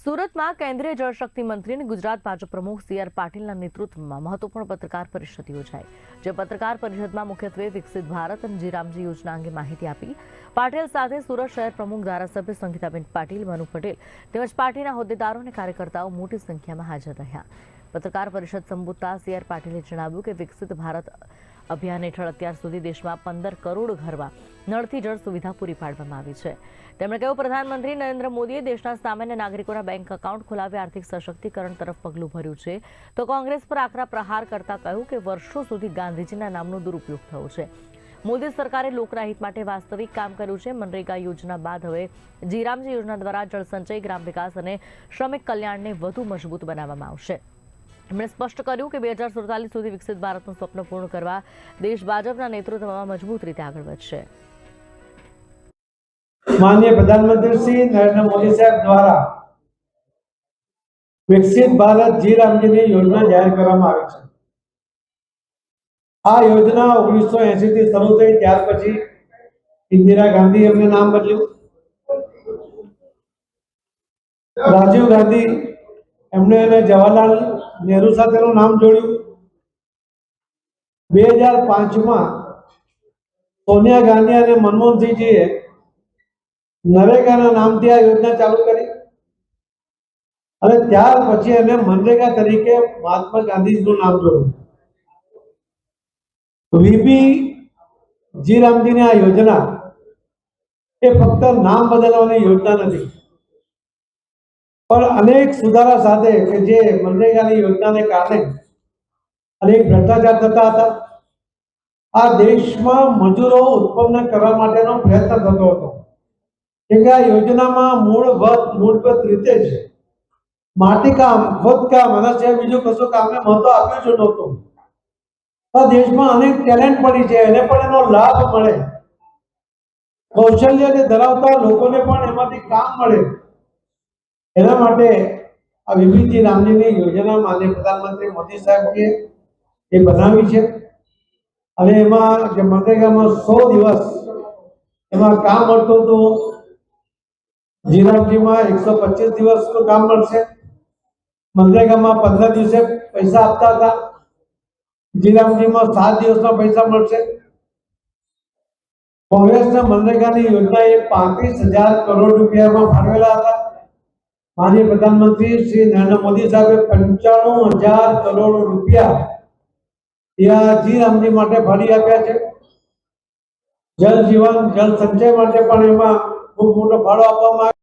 સુરતમાં કેન્દ્રીય જળશક્તિ મંત્રી અને ગુજરાત ભાજપ પ્રમુખ સી આર પાટીલના નેતૃત્વમાં મહત્વપૂર્ણ પત્રકાર પરિષદ યોજાઈ, જે પત્રકાર પરિષદમાં મુખ્યત્વે વિકસિત ભારત અને જીરામજી યોજના અંગે માહિતી આપી. પાટીલ સાથે સુરત શહેર પ્રમુખ ધારાસભ્ય સંગીતાબેન પાટીલ, મનુ પટેલ તેમજ પાર્ટીના હોદ્દેદારો અને કાર્યકર્તાઓ મોટી સંખ્યામાં હાજર રહ્યા. પત્રકાર પરિષદ સંબોધતા સી આર પાટીલે જણાવ્યું કે વિકસિત ભારત અભિયાન હેઠળ અત્યાર સુધી દેશમાં પંદર કરોડ ઘરમાં નળથી જળ સુવિધા પૂરી પાડવામાં આવી છે. તેમણે કહ્યું, પ્રધાનમંત્રી નરેન્દ્ર મોદીએ દેશના સામાન્ય નાગરિકોના બેંક એકાઉન્ટ ખોલાવી આર્થિક સશક્તિકરણ તરફ પગલું ભર્યું છે. તો કોંગ્રેસ પર આકરા પ્રહાર કરતા કહ્યું કે વર્ષો સુધી ગાંધીજીના નામનો દુરુપયોગ થયો છે. મોદી સરકારે લોકના હિત માટે વાસ્તવિક કામ કર્યું છે. મનરેગા યોજના બાદ હવે જીરામજી યોજના દ્વારા જળસંચય, ગ્રામ વિકાસ અને શ્રમિક કલ્યાણને વધુ મજબૂત બનાવવામાં આવશે. એમણે સ્પષ્ટ કર્યું કે બે હજાર સુડતાલીસ સુધી વિકસિત ભારતનું સ્વપ્ન પૂર્ણ કરવા દેશ ભાજપના નેતૃત્વમાં મજબૂત રીતે આગળ વધશે. માનનીય પ્રધાનમંત્રી શ્રી નરેન્દ્ર મોદી સાહેબ દ્વારા વિકસિત ભારત જી રામજીની યોજના જાહેર કરવામાં આવી છે આ યોજના ઓગણીસો એસી થી શરૂ થઈ ત્યાર પછી ઇન્દિરા ગાંધી એમને નામ બદલ્યું રાજીવ ગાંધી એમને એને જવાહરલાલ નહેરુ સાથેનું નામ જોડ્યું। બે હજાર પાંચમાં સોનિયા ગાંધી અને મનમોહનસિંહજીએ નરેગાના નામથી આ યોજના ચાલુ કરી. અને ત્યાર પછી એને મનરેગા તરીકે મહાત્મા ગાંધીજીનું નામ જોડ્યું વીબી જી રામજીની આ યોજના એ ફક્ત નામ બદલવાની યોજના નથી. પણ અનેક સુધારા સાથે કે જે મનરેગાની યોજનાને કારણે અનેક ભ્રષ્ટાચાર થતા હતા. આ દેશમાં મજૂરો ઉત્પન્ન કરવા માટેનો પ્રયત્ન થતો હતો. કે આ યોજનામાં મૂળભૂત મૂળભૂત રીતે જ માટીકામ ખોદકામ અને છે બીજું કશું કામને મહત્વ આપ્યું જ નહોતું. આ દેશમાં અનેક ટેલેન્ટ પડી છે, એને પણ એનો લાભ મળે. કૌશલ્યને ધરાવતા લોકોને પણ એમાંથી કામ મળે. એના માટે આ વિભિજી રામજીની યોજના માનનીય પ્રધાનમંત્રી મોદી સાહેબે એ બનાવી છે. અને એમાં જે મનરેગામાં સો દિવસ એમાં કામ મળતું હતું જીરામજીમાં એકસો પચીસ દિવસનું કામ મળશે. મનરેગામાં પંદર દિવસે પૈસા આપતા હતા. જીરામજીમાં સાત દિવસમાં પૈસા મળશે. કોંગ્રેસના મનરેગાની યોજના એ પાંત્રીસ હજાર કરોડ રૂપિયામાં ફાળવેલા હતા. માનીય પ્રધાનમંત્રી શ્રી નરેન્દ્ર મોદી સાહેબે પંચાણું હજાર કરોડ રૂપિયા ત્યાં જીરામજી માટે ફાળી આપ્યા છે. જલ જીવન, જલ સંચય માટે પણ એમાં ખૂબ મોટો ફાળો આપવામાં આવ્યો